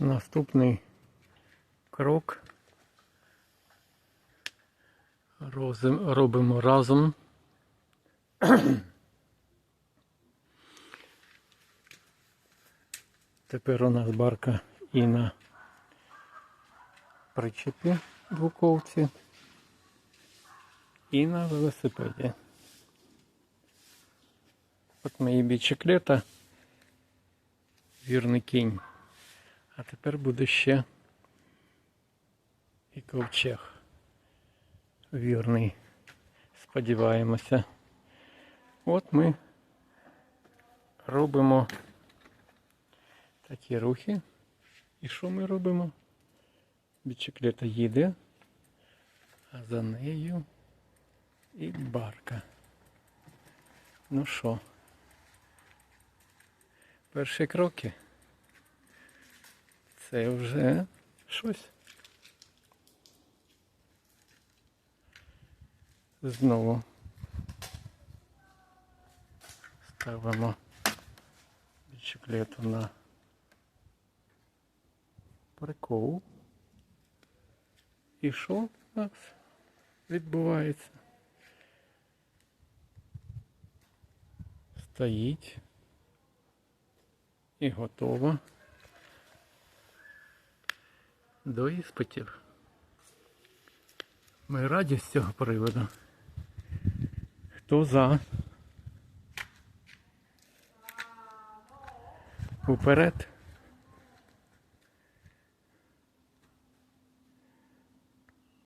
Наступний крок робимо разом. Тепер у нас барка і на причепі двуковці, і на велосипеді. От мої бічеклета, вірний кінь. А тепер буде ще і ковчег. Вірний. Сподіваємося. От ми робимо такі рухи. І що ми робимо? Бічеклета їде, а за нею і барка. Ну що, перші кроки. Це вже щось. Знову ставимо бічеклету на прикол. І що у нас відбувається? Стоїть і готова до іспитів. Ми раді з цього приводу. Хто за? Уперед.